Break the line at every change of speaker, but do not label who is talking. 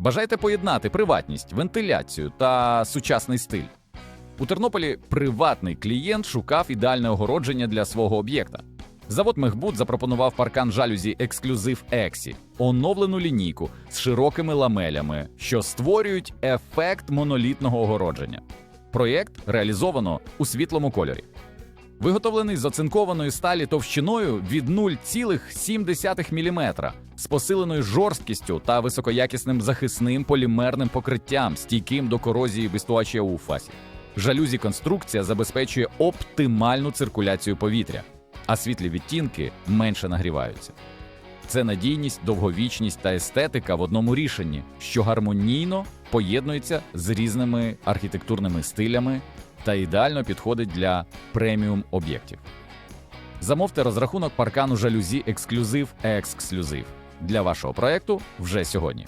Бажаєте поєднати приватність, вентиляцію та сучасний стиль? У Тернополі приватний клієнт шукав ідеальне огородження для свого об'єкта. Завод Мехбуд запропонував паркан жалюзі Ексклюзив Ексі, оновлену лінійку з широкими ламелями, що створюють ефект монолітного огородження. Проєкт реалізовано у світлому кольорі. Виготовлений з оцинкованої сталі товщиною від 0,7 мм з посиленою жорсткістю та високоякісним захисним полімерним покриттям, стійким до корозії вистуачія у фасі. Жалюзі конструкція забезпечує оптимальну циркуляцію повітря, а світлі відтінки менше нагріваються. Це надійність, довговічність та естетика в одному рішенні, що гармонійно поєднується з різними архітектурними стилями та ідеально підходить для преміум об'єктів. Замовте розрахунок паркану жалюзі ексклюзив ексклюзив для вашого проекту вже сьогодні.